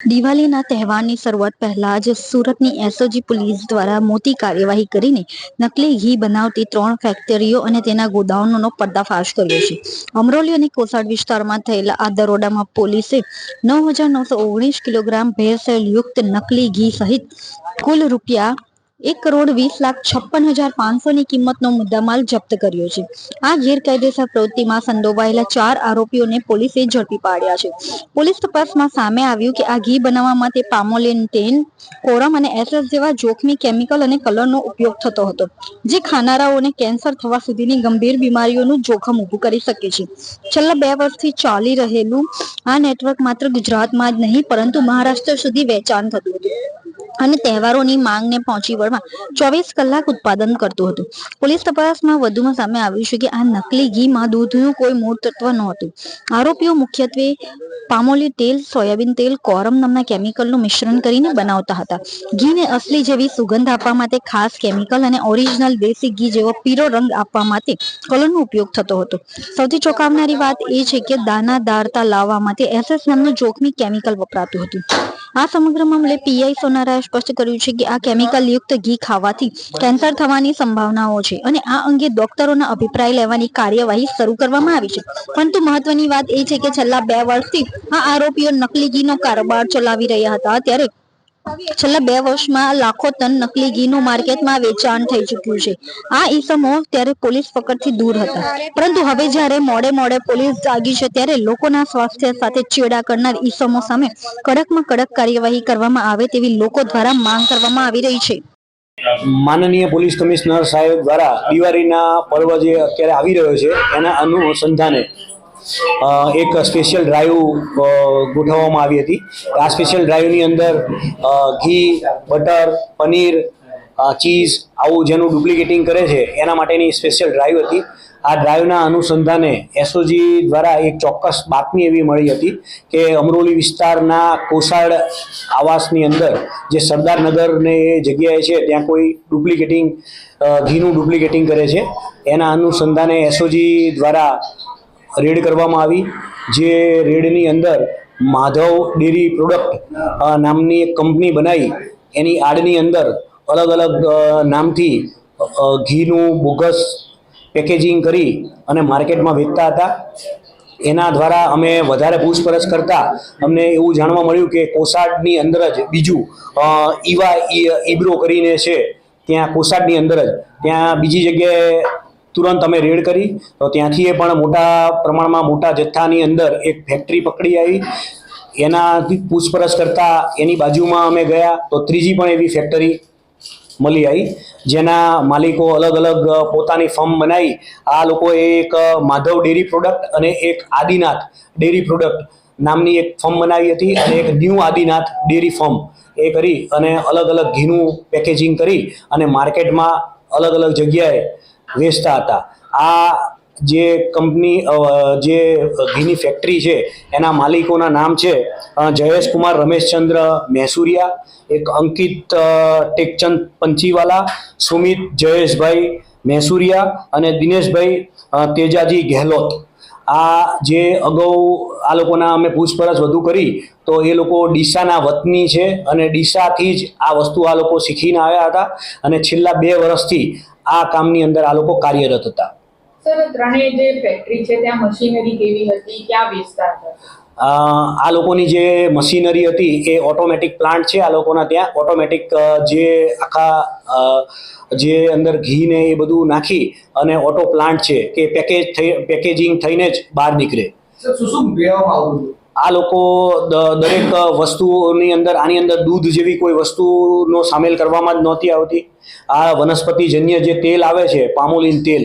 દિવાળીના તહેવારની શરૂઆત પહેલા જ સુરતની એસઓજી પોલીસ દ્વારા મોટી કાર્યવાહી કરીને નકલી ઘી બનાવતી ત્રણ ફેક્ટરીઓ અને તેના ગોડાઉનનો પર્દાફાશ કર્યો છે. અમરોલી અને કોસાડ વિસ્તારમાં થયેલા આ દરોડામાં પોલીસે નવ હજાર નવસો ઓગણીસ કિલોગ્રામ ભેળસેળ યુક્ત નકલી ઘી સહિત કુલ રૂપિયા એક કરોડ વીસ લાખ છપ્પન હજાર પાંચસોની કિંમતનો મુદ્દામાલ જપ્ત કર્યો છે. આ ગેરકાયદેસર પ્રવૃત્તિમાં સંડોવાયેલા ચાર આરોપીઓને પોલીસે ઝડપી પાડ્યા છે. પોલીસ તપાસમાં સામે આવ્યું કે આ ઘી બનાવવામાં તે પામોલિન તેલ કોરમ અને એસએસ જેવા જોખમી કેમિકલ અને કલરનો ઉપયોગ થતો હતો, જે ખાનારાઓને કેન્સર થવા સુધીની ગંભીર બીમારીઓનું જોખમ ઊભું કરી શકે છે. છેલ્લા બે વર્ષથી ચાલી રહેલું આ નેટવર્ક માત્ર ગુજરાતમાં જ નહીં, પરંતુ મહારાષ્ટ્ર સુધી વેચાણ થતું હતું. અને તહેવારોની માંગને પહોંચી વળવા ચોવીસ કલાક ઉત્પાદન કરતું હતું. પોલીસ તપાસમાં વધુમાં સામે આવ્યું છે કે આ નકલી ઘીમાં દૂધનું કોઈ મૂળ તત્વ નહોતું. આરોપીઓ મુખ્યત્વે પામોલી તેલ, સોયાબીન તેલ, કોરમ નામના કેમિકલનું મિશ્રણ કરીને બનાવતા હતા. ઘીને અસલી જેવી સુગંધ આપવા માટે ખાસ કેમિકલ અને ઓરિજિનલ દેશી ઘી જેવો પીળો રંગ આપવા માટે કલરનો ઉપયોગ થતો હતો. સૌથી ચોંકાવનારી વાત એ છે કે દાનાદારતા લાવવા માટે એસએસ નામનું જોખમી કેમિકલ વપરાતું હતું. આ સમગ્ર મામલે પીઆઈ સોનારાએ સ્પષ્ટ કર્યું છે કે આ કેમિકલ યુક્ત ઘી ખાવાથી કેન્સર થવાની સંભાવનાઓ છે અને આ અંગે ડોક્ટરોના અભિપ્રાય લેવાની કાર્યવાહી શરૂ કરવામાં આવી છે. પરંતુ મહત્વની વાત એ છે કે છેલ્લા બે વર્ષથી આ આરોપીઓ નકલી ઘીનો કારોબાર ચલાવી રહ્યા હતા ત્યારે છેલ્લા બે વર્ષમાં લાખો ટન નકલી ઘીનું માર્કેટમાં વેચાણ થઈ ચૂક્યું છે. આ ઈસમો ત્યારે પોલીસ પકડથી દૂર હતા. પરંતુ હવે જ્યારે મોડે મોડે પોલીસ જાગી છે, ત્યારે લોકોના સ્વાસ્થ્ય સાથે ચેડા કરનાર ઈસમો સામે કડકમાં કડક કાર્યવાહી કરવામાં આવે તેવી લોકો દ્વારા માંગ કરવામાં આવી રહી છે. માનનીય પોલીસ કમિશનર સાહેબ દ્વારા દિવાળીના પર્વ જે અત્યારે આવી રહ્યો છે, એના અનુસંધાને એક સ્પેશિયલ ડ્રાઈવ ગોઠવવામાં આવી હતી. આ સ્પેશિયલ ડ્રાઈવની અંદર ઘી, બટર, પનીર ચીઝ આવું જેનું ડુપ્લિકેટિંગ કરે છે, એના માટેની સ્પેશિયલ ડ્રાઈવ હતી. આ ડ્રાઈવના અનુસંધાને એસઓજી દ્વારા એક ચોક્કસ બાતમી એવી મળી હતી કે અમરોલી વિસ્તારના કોસાડ આવાસની અંદર જે સરદારનગરને જગ્યાએ છે, ત્યાં કોઈ ડુપ્લિકેટિંગ ઘીનું ડુપ્લિકેટિંગ કરે છે. એના અનુસંધાને એસઓજી દ્વારા રેડ કરવામાં આવી, જે રેડની અંદર માધવ ડેરી પ્રોડક્ટ નામની એક કંપની બનાવી એની આડની અંદર અલગ અલગ નામથી ઘીનું બોગસ પેકેજિંગ કરી અને માર્કેટમાં વેચતા હતા. એના દ્વારા અમે વધારે પૂછપરછ કરતા અમને એવું જાણવા મળ્યું કે કોસાડની અંદર જ બીજું ઈવા ઈબ્રો કરીને છે. ત્યાં કોસાડની અંદર જ. ત્યાં બીજી જગ્યાએ તુરંત અમે રેડ કરી. તો ત્યાંથી એ પણ મોટા પ્રમાણમાં મોટા જથ્થાની અંદર એક ફેક્ટરી પકડી આવી. એનાથી પૂછપરછ કરતાં એની બાજુમાં અમે ગયા તો ત્રીજી પણ એવી ફેક્ટરી મળી આવી. જેના માલિકો અલગ અલગ પોતાની ફર્મ બનાવી. આ લોકોએ એક માધવ ડેરી પ્રોડક્ટ અને એક આદિનાથ ડેરી પ્રોડક્ટ નામની એક ફર્મ બનાવી હતી અને એક ન્યૂ આદિનાથ ડેરી ફર્મ એ કરી અને અલગ અલગ ઘીનું પેકેજિંગ કરી અને માર્કેટમાં અલગ અલગ જગ્યાએ વેચતા હતા. આ જે કંપની જે ઘીની ફેક્ટરી છે, એના માલિકોના નામ છે જયેશકુમાર જયેશ કુમાર રમેશચંદ્ર મહેસુરિયા એક અંકિત ટેકચંદ પંચીવાલા, સુમિત જયેશભાઈ મહેસુરિયા અને દિનેશભાઈ તેજાજી ગેહલોત. આ જે અગાઉ આ લોકોના અમે પૂછપરછ વધુ કરી, તો એ લોકો ડીસાના વતની છે અને ડીસાથી જ આ વસ્તુ આ લોકો શીખીને આવ્યા હતા. અને છેલ્લા બે વર્ષથી આ કામની અંદર આ લોકો કાર્યરત હતા. સર ત્રણેય જે ફેક્ટરી છે ત્યાં મશીનરી કેવી હતી? ક્યાં વેચતા હતા? અ, આ લોકોની જે મશીનરી હતી એ ઓટોમેટિક પ્લાન્ટ છે. આ લોકોના ત્યાં ઓટોમેટિક જે આખા જે અંદર ઘી ને એ બધું નાખી અને ઓટો પ્લાન્ટ છે કે પેકેજ થઈ પેકેજિંગ થઈને જ બહાર નીકળે. શું શું હતું આ લોકો દરેક વસ્તુઓની અંદર, આની અંદર દૂધ જેવી કોઈ વસ્તુનો સામેલ કરવામાં જ નહોતી આવતી. આ વનસ્પતિજન્ય જે તેલ આવે છે, પામોલિન તેલ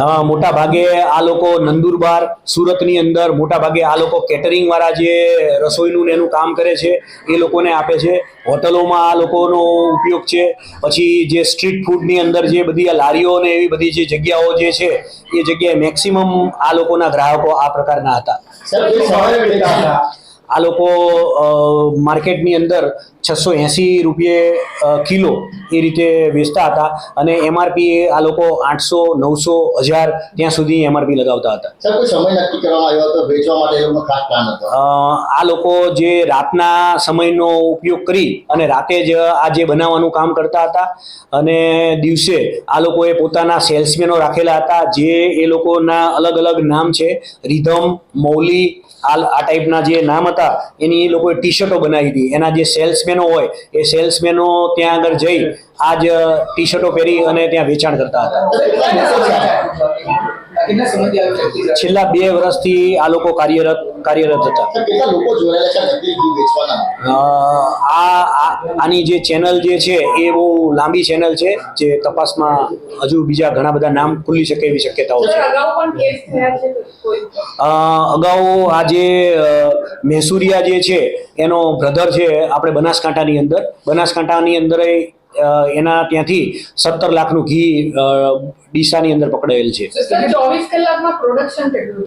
હા મોટા ભાગે આ લોકો નંદુરબાર સુરતની અંદર મોટા ભાગે આ લોકો કેટરિંગ વાળા જે રસોઈનું ને એનું કામ કરે છે એ લોકોને આપે છે. હોટલોમાં આ લોકોનો ઉપયોગ છે. પછી જે સ્ટ્રીટ ફૂડની અંદર જે બધી આ લારીઓ ને એવી બધી જે જગ્યાઓ જે છે એ જગ્યાએ મેક્સિમમ આ લોકોના ગ્રાહકો આ પ્રકારના હતા. આ લોકો માર્કેટની અંદર છસો એંસી રૂપિયે કિલો એ રીતે વેચતા હતા અને એમઆરપી આ લોકો આઠસો નવસો હજાર ત્યાં સુધી એમઆરપી લગાવતા હતા. આ લોકો જે રાતના સમયનો ઉપયોગ કરી અને રાતે જ આ જે બનાવવાનું કામ કરતા હતા અને દિવસે આ લોકોએ પોતાના સેલ્સમેનો રાખેલા હતા જે એ લોકોના અલગ અલગ નામ છે રિધમ મૌલી આ આ ટાઈપના જે નામ હતા એની એ લોકોએ ટી શર્ટો બનાવી હતી. એના જે સેલ્સમેનો હોય, એ સેલ્સમેનો ત્યાં આગળ જઈ આ જ ટી શર્ટો પહેરી અને ત્યાં વેચાણ કરતા હતા. કેટલા સમયથી આવી છેલ્લા બે વર્ષથી આ લોકો કાર્યરત કાર્યરત હતા. કેટલા લોકો જોડાયેલા છે નકલી વેચવાના? આ આની જે ચેનલ જે છે એ બહુ લાંબી ચેનલ છે જે તપાસમાં હજુ બીજા ઘણા બધા નામ ખુલી શકે એવી શક્યતાઓ છે. અગાઉ પણ કેસ થયા છે કોઈ? અ, અગાઉ આ જે મહેસુરિયા જે છે એનો બ્રધર છે આપણે બનાસકાંઠાની અંદર. બનાસકાંઠાની અંદર એના ત્યાંથી સત્તર લાખનું ઘી ડીસાની અંદર પકડાયેલ છે. ચોવીસ કલાકમાં પ્રોડક્શન કેટલું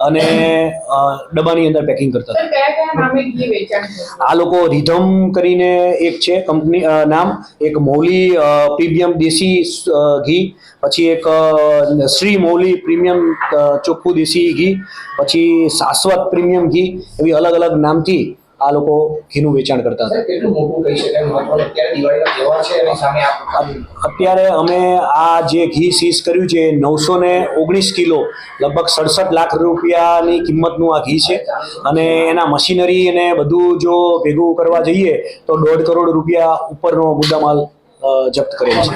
અને ડબ્બાની અંદર પેકિંગ કરતા હતા? આ લોકો રિધમ કરીને એક છે કંપની નામ એક મૌલી પ્રીમિયમ દેશી ઘી પછી એક શ્રી મૌલી પ્રીમિયમ ચોખ્ખું દેશી ઘી પછી શાશ્વત પ્રીમિયમ ઘી એવી અલગ અલગ નામથી આ લોકો ઘીનું વેચાણ કરતા હતા. અત્યારે દિવાળીનો તહેવાર છે એની સામે આપ અત્યારે અમે આ જે ઘી સીઝ કર્યું છે નવસો ને ઓગણીસ કિલો લગભગ સડસઠ લાખ રૂપિયાની કિંમતનું આ ઘી છે. અને એના મશીનરી અને બધું જો ભેગું કરવા જઈએ તો દોઢ કરોડ રૂપિયા ઉપરનો મુદ્દામાલ જપ્ત કરેલ છે.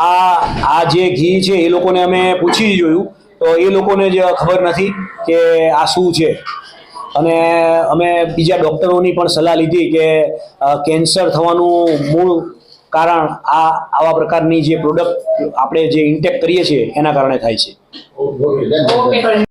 આ આ જે ઘી છે એ લોકોને અમે પૂછી જોયું. તો એ લોકોને જ ખબર નથી કે આ શું છે. અને અમે બીજા ડૉક્ટરોની પણ સલાહ લીધી કે કેન્સર થવાનું મૂળ કારણ આ આવા પ્રકારની જે પ્રોડક્ટ આપણે જે ઇન્ટેક કરીએ છીએ એના કારણે થાય છે.